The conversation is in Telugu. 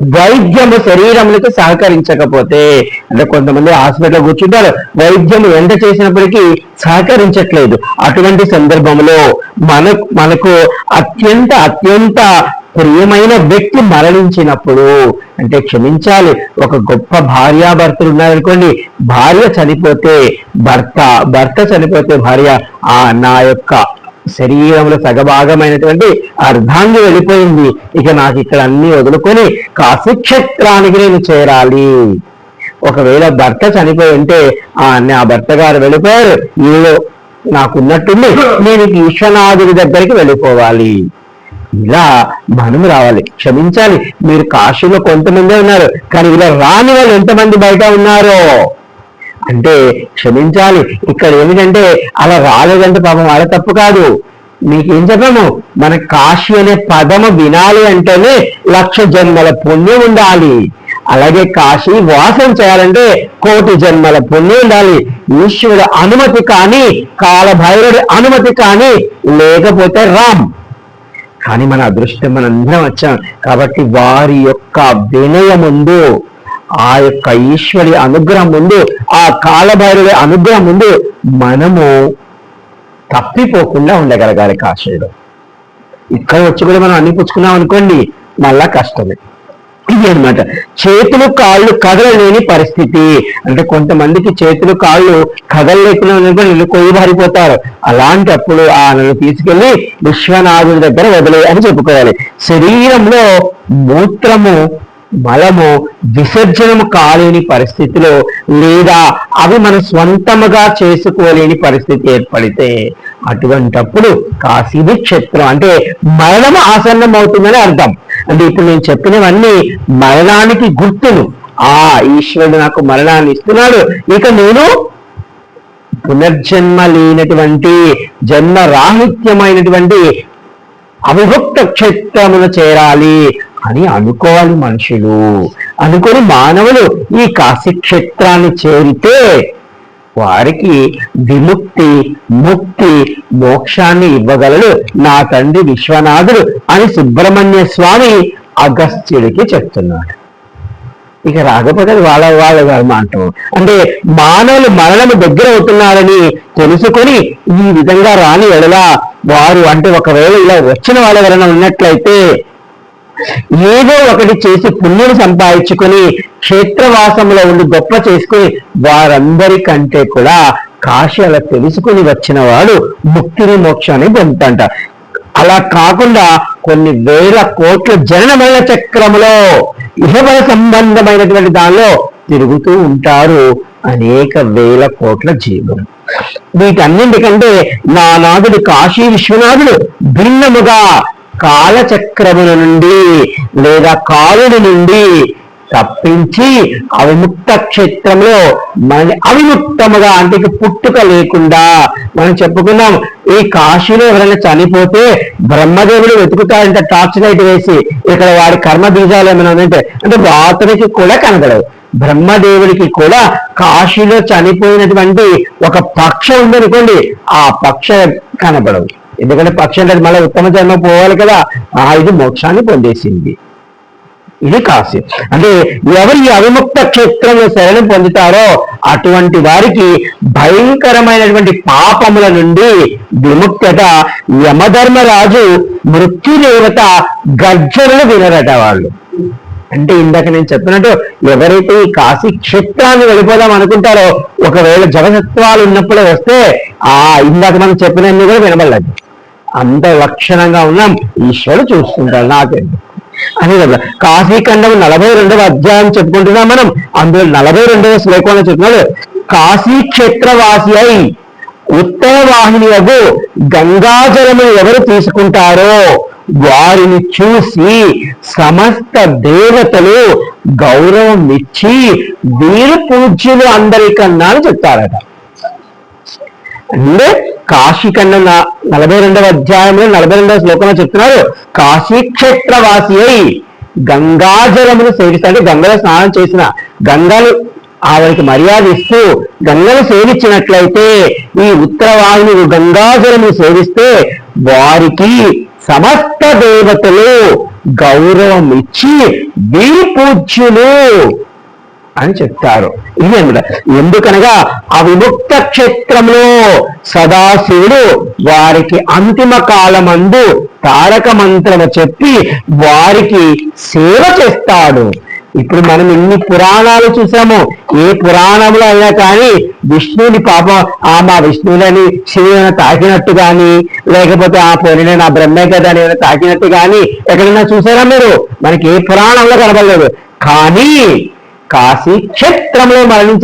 వైద్యము శరీరములకు సహకరించకపోతే అంటే కొంతమంది హాస్పిటల్ కూర్చుంటారు వైద్యము ఎంత చేసినప్పటికీ సహకరించట్లేదు. అటువంటి సందర్భంలో మన మనకు అత్యంత అత్యంత ప్రియమైన వ్యక్తి మరణించినప్పుడు అంటే క్షమించాలి ఒక గొప్ప భార్యాభర్తలు ఉన్నారనుకోండి భార్య చనిపోతే భర్త భర్త చనిపోతే భార్య ఆ నా యొక్క శరీరంలో సగభాగమైనటువంటి అర్ధాంగి వెళ్ళిపోయింది. ఇక నాకు ఇక్కడ అన్ని వదులుకొని కాశీక్షేత్రానికి నేను చేరాలి. ఒకవేళ భర్త చనిపోయి ఉంటే ఆ నా భర్త గారు వెళ్ళిపోయారు. ఏదో నాకున్నట్టుండి నేను ఈశ్వనాథుడి దగ్గరికి వెళ్ళిపోవాలి. ఇలా మనం రావాలి. క్షమించాలి. మీరు కాశీలో కొంతమందే ఉన్నారు. కానీ ఇలా రాని వాళ్ళు ఎంతమంది బయట ఉన్నారో? అంటే క్షమించాలి. ఇక్కడ ఏమిటంటే అలా రాలేదంటే పాపం వాళ్ళ తప్పు కాదు. మీకేం చెప్పాము? మన కాశీ అనే పదము వినాలి అంటేనే లక్ష జన్మల పుణ్యం ఉండాలి. అలాగే కాశీ వాసం చేయాలంటే కోటి జన్మల పుణ్యం ఉండాలి. ఈశ్వరుడు అనుమతి కానీ కాలభైరుడి అనుమతి కానీ లేకపోతే రామ్. కానీ మన అదృష్టం మనందరం వచ్చాం. కాబట్టి వారి యొక్క వినయముందు ముందు ఆ యొక్క ఈశ్వరి అనుగ్రహం ముందు ఆ కాలభైరుడి అనుగ్రహం ముందు మనము తప్పిపోకుండా ఉండగలగాలి కాశీలో. ఇక్కడ వచ్చి కూడా మనం అన్ని పుచ్చుకున్నాం అనుకోండి మళ్ళా కష్టమే. ఇది అన్నమాట. చేతులు కాళ్ళు కదలలేని పరిస్థితి. అంటే కొంతమందికి చేతులు కాళ్ళు కదలలేకుండా ఉన్నప్పుడు కొయ్యి పారిపోతారు అలాంటప్పుడు ఆ నన్ను తీసుకెళ్ళి విశ్వనాథుడి దగ్గర వదిలే అని చెప్పుకోవాలి. శరీరంలో మూత్రము మలము విసర్జనము కాలేని పరిస్థితిలో లేదా అవి మన స్వంతముగా చేసుకోలేని పరిస్థితి ఏర్పడితే అటువంటప్పుడు కాశీది క్షేత్రం అంటే మరణము ఆసన్నం అవుతుందని అర్థం. అంటే ఇప్పుడు నేను చెప్పినవన్నీ మరణానికి గుర్తులు. ఆ ఈశ్వరుడు నాకు మరణాన్ని ఇస్తున్నాడు. ఇక నేను పునర్జన్మ లేనటువంటి జన్మ రాహిత్యమైనటువంటి అవిభక్త క్షేత్రమును చేరాలి. అని అనుకోవాలి మనుషులు. అనుకొని మానవులు ఈ కాశీ క్షేత్రాన్ని చేరితే వారికి విముక్తి ముక్తి మోక్షాన్ని ఇవ్వగలడు నా తండ్రి విశ్వనాథుడు అని సుబ్రహ్మణ్య స్వామి అగస్త్యుడికి చెప్తున్నాడు. ఇక రాకపోతే వాళ్ళ వాళ్ళ ధర్మ అంటే మానవులు మరణము దగ్గర అవుతున్నారని తెలుసుకొని ఈ విధంగా రాని ఎడలా వారు అంటే ఒకవేళ ఇలా వచ్చిన వాళ్ళ ఎవరైనా ఉన్నట్లయితే ఏదో ఒకటి చేసి పుణ్యం సంపాదించుకొని క్షేత్రవాసంలో ఉండి గొప్ప చేసుకుని వారందరికంటే కూడా కాశీ అలా తెలుసుకుని వచ్చిన వాడు ముక్తిని మోక్షాన్ని పొందుతంట. అలా కాకుండా కొన్ని వేల కోట్ల జననమైన చక్రములో ఇహబల సంబంధమైనటువంటి దానిలో తిరుగుతూ ఉంటారు అనేక వేల కోట్ల జీవులు. వీటన్నింటికంటే నానాథుడు కాశీ విశ్వనాథుడు భిన్నముగా కాలచక్రముల నుండి లేదా కాలుడి నుండి తప్పించి అవిముక్త క్షేత్రంలో మన అవిముక్తముగా అంటే పుట్టుక లేకుండా మనం చెప్పుకున్నాం ఈ కాశీలో ఎవరైనా చనిపోతే బ్రహ్మదేవుడు వెతుకుతాడంటే టార్చ్ లైట్ వేసి. ఇక్కడ వాడి కర్మ బీజాలు ఏమైనా ఉన్నాయంటే అంటే రాత్రికి కూడా కనగలవు బ్రహ్మదేవుడికి కూడా కాశీలో చనిపోయినటువంటి ఒక పక్ష ఉందనుకోండి ఆ పక్ష కనబడవు. ఎందుకంటే పక్షి అంటే మళ్ళీ ఉత్తమ జన్మ పోవాలి కదా. ఆ ఇది మోక్షాన్ని పొందేసింది. ఇది కాశీ. అంటే ఎవరు ఈ అవిముక్త క్షేత్రంలో శరణం పొందుతారో అటువంటి వారికి భయంకరమైనటువంటి పాపముల నుండి విముక్తత యమధర్మరాజు మృత్యుదేవత గర్జనలు వినరట వాళ్ళు. అంటే ఇందాక నేను చెప్పినట్టు ఎవరైతే ఈ కాశీ క్షేత్రాన్ని వెళ్ళిపోదాం అనుకుంటారో ఒకవేళ జగసత్వాలు ఉన్నప్పుడే వస్తే ఆ ఇందాక మనం చెప్పినన్నీ కూడా వినబడలేదు. అంత లక్షణంగా ఉన్నాం. ఈశ్వరుడు చూస్తుంటాడు నాకెందుకు అదే కదా కాశీఖండం నలభై రెండవ అధ్యాయం చెప్పుకుంటున్నాం మనం. అందులో నలభై రెండవ శ్లోకంలో చెప్తున్నాడు. కాశీ క్షేత్రవాసి అయి ఉత్తర వాహిని అగు గంగాజలము ఎవరు తీసుకుంటారో వారిని చూసి సమస్త దేవతలు గౌరవం ఇచ్చి వీరు పూజ్యులు అందరికన్నా అని చెప్తారట. అంటే కాశీ కన్నా నలభై రెండవ అధ్యాయంలో నలభై రెండవ శ్లోకంలో చెప్తున్నారు. కాశీక్షేత్రవాసి అయి గంగాజలమును సేవిస్తాడు గంగలో స్నానం చేసిన గంగలు ఆవిడకి మర్యాద ఇస్తూ గంగను సేవించినట్లయితే ఈ ఉత్తరవాహిని గంగాజలమును సేవిస్తే వారికి సమస్త దేవతలు గౌరవం ఇచ్చి వీరి పూజ్యులు. అని చెప్తారు. ఇది అనమాట ఎందుకనగా ఆ విముక్త క్షేత్రంలో సదాశివుడు వారికి అంతిమ కాలమందు తారక మంత్రము చెప్పి వారికి సేవ చేస్తాడు. ఇప్పుడు మనం ఇన్ని పురాణాలు చూసాము ఏ పురాణంలో అయినా కానీ విష్ణుని పాపం ఆ మా విష్ణువులని శివుని తాకినట్టు కానీ లేకపోతే ఆ పోనీ నా బ్రహ్మే కదా అని తాకినట్టు కానీ ఎక్కడైనా చూసారా మీరు? మనకి ఏ పురాణంలో కనబడలేదు. కానీ కాశీ క్షేత్రంలో మరణించి